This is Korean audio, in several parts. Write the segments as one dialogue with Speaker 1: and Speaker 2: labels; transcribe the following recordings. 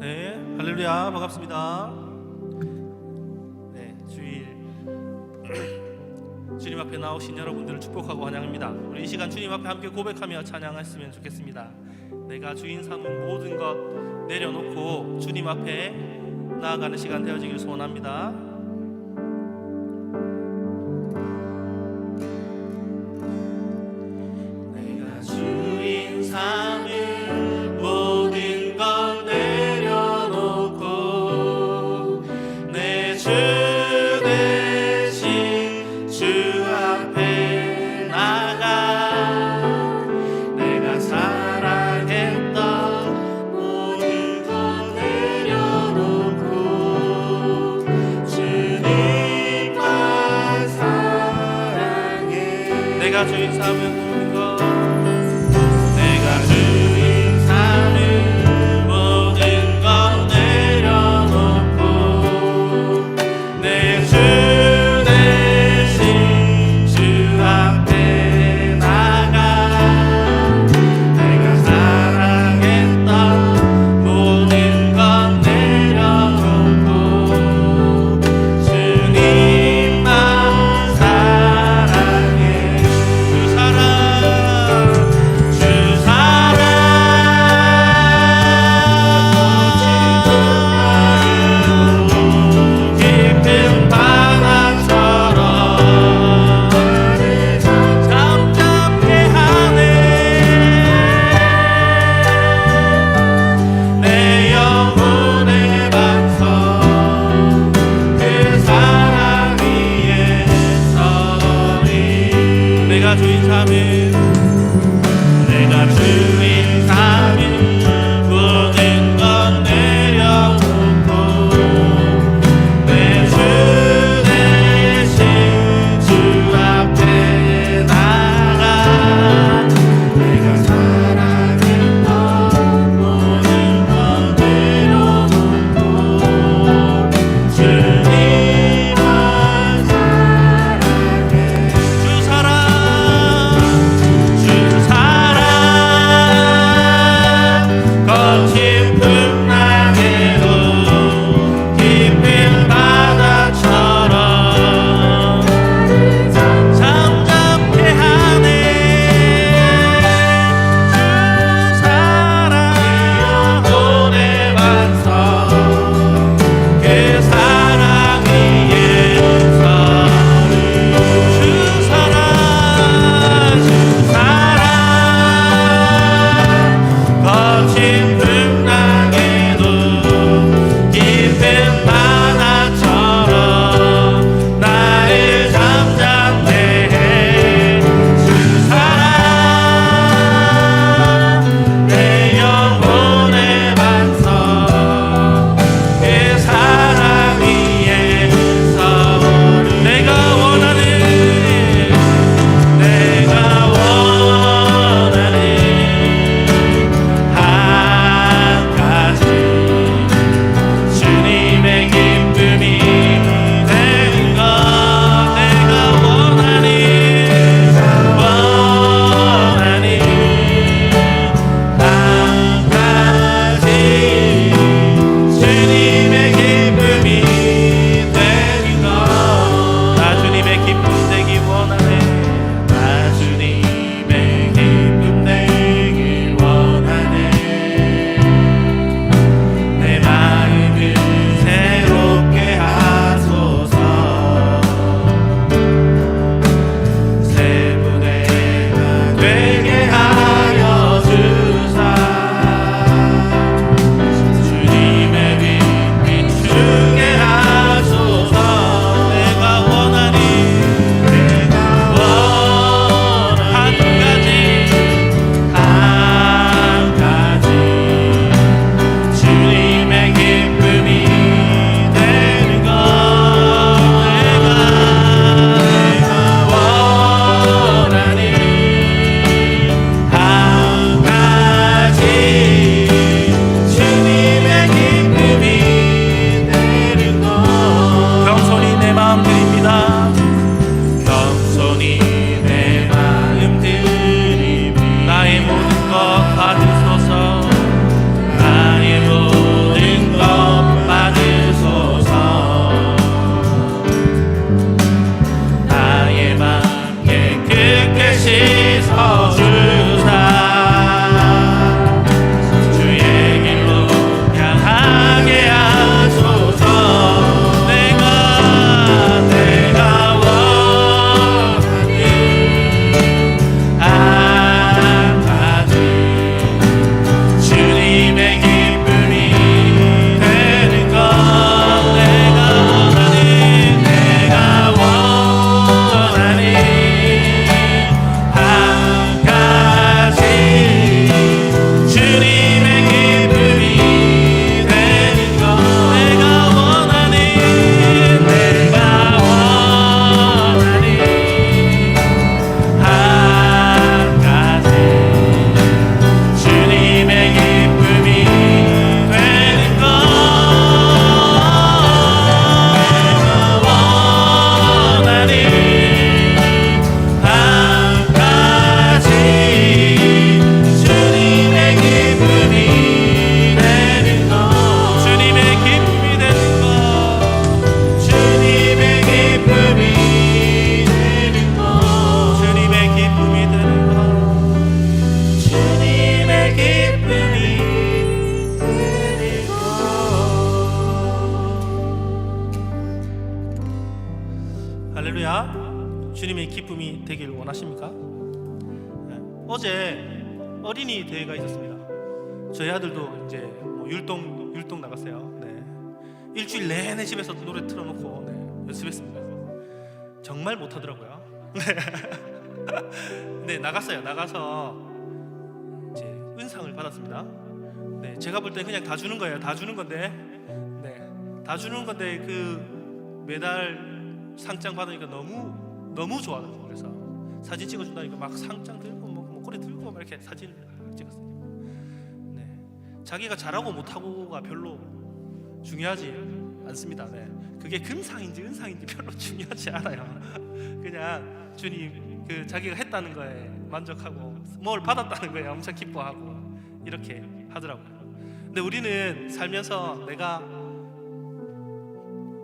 Speaker 1: 네, 할렐루야 반갑습니다. 네, 주일 주님 앞에 나오신 여러분들을 축복하고 환영합니다. 우리 이 시간 주님 앞에 함께 고백하며 찬양했으면 좋겠습니다. 내가 주인 삼은 모든 것 내려놓고 주님 앞에 나아가는 시간 되어지길 소원합니다. 주인 모 어제 어린이 대회가 있었습니다. 저희 아들도 이제 뭐 율동 율동 나갔어요. 네. 일주일 내내 집에서 노래 틀어놓고 네, 연습했습니다. 정말 못하더라고요. 네. 네 나갔어요. 나가서 이제 은상을 받았습니다. 네 제가 볼 때 그냥 다 주는 거예요. 다 주는 건데 네다 주는 건데 그 메달 상장 받으니까 너무 너무 좋아요. 그래서 사진 찍어준다니까 막 상장 들고 뭐 목걸이 들고 막 이렇게 사진 찍었어요. 네 자기가 잘하고 못하고가 별로 중요하지 않습니다. 네. 그게 금상인지 은상인지 별로 중요하지 않아요. 그냥 주님 그 자기가 했다는 거에 만족하고 뭘 받았다는 거에 엄청 기뻐하고 이렇게 하더라고요. 근데 우리는 살면서 내가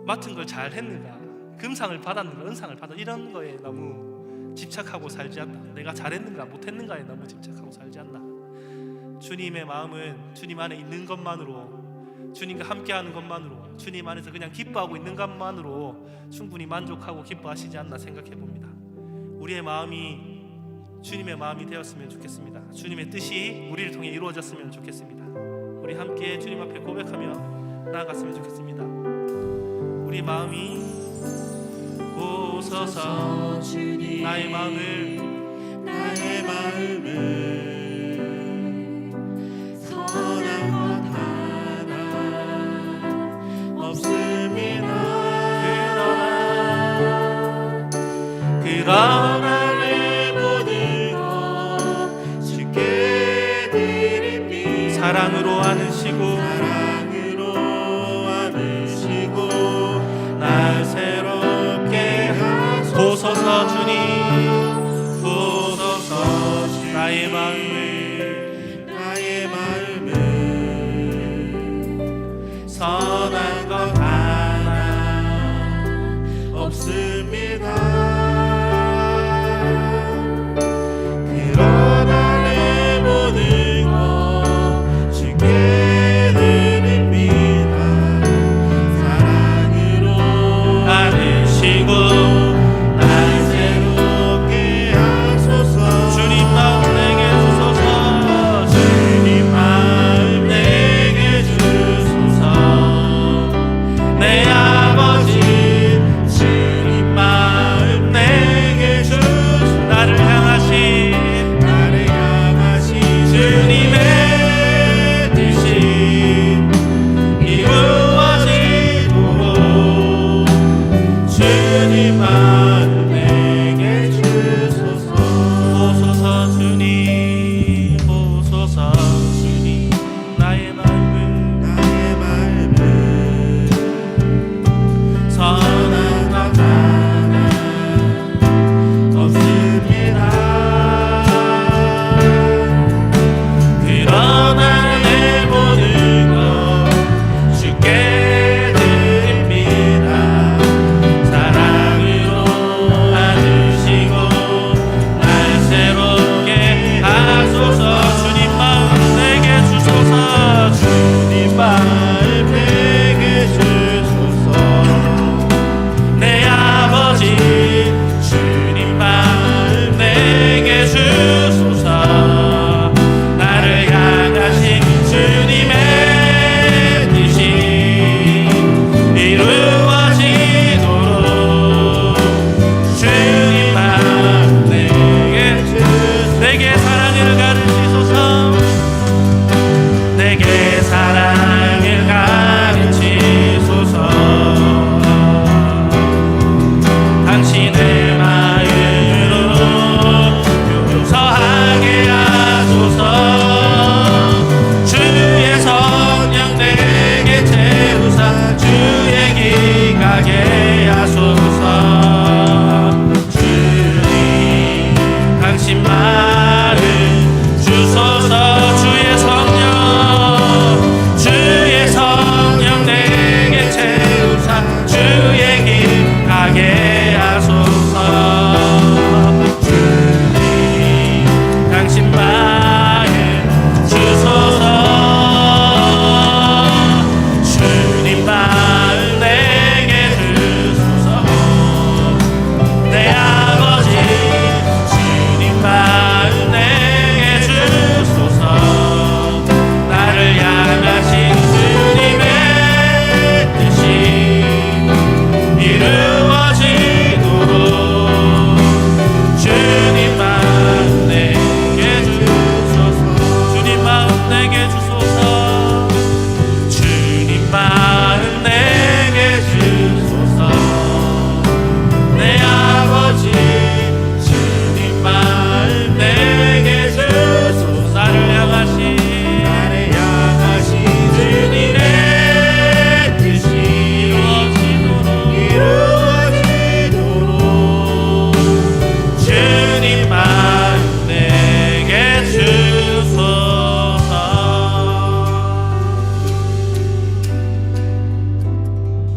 Speaker 1: 맡은 걸 잘 했는가, 금상을 받았는가, 은상을 받았 이런 거에 너무 집착하고 살지 않나. 내가 잘했는가, 못했는가에 너무 집착하고 살지 않나. 주님의 마음은 주님 안에 있는 것만으로 주님과 함께하는 것만으로 주님 안에서 그냥 기뻐하고 있는 것만으로 충분히 만족하고 기뻐하시지 않나 생각해 봅니다. 우리의 마음이 주님의 마음이 되었으면 좋겠습니다. 주님의 뜻이 우리를 통해 이루어졌으면 좋겠습니다. 우리 함께 주님 앞에 고백하며 나아갔으면 좋겠습니다. 우리 마음이 오소서 나의 마음을
Speaker 2: 나의 마음을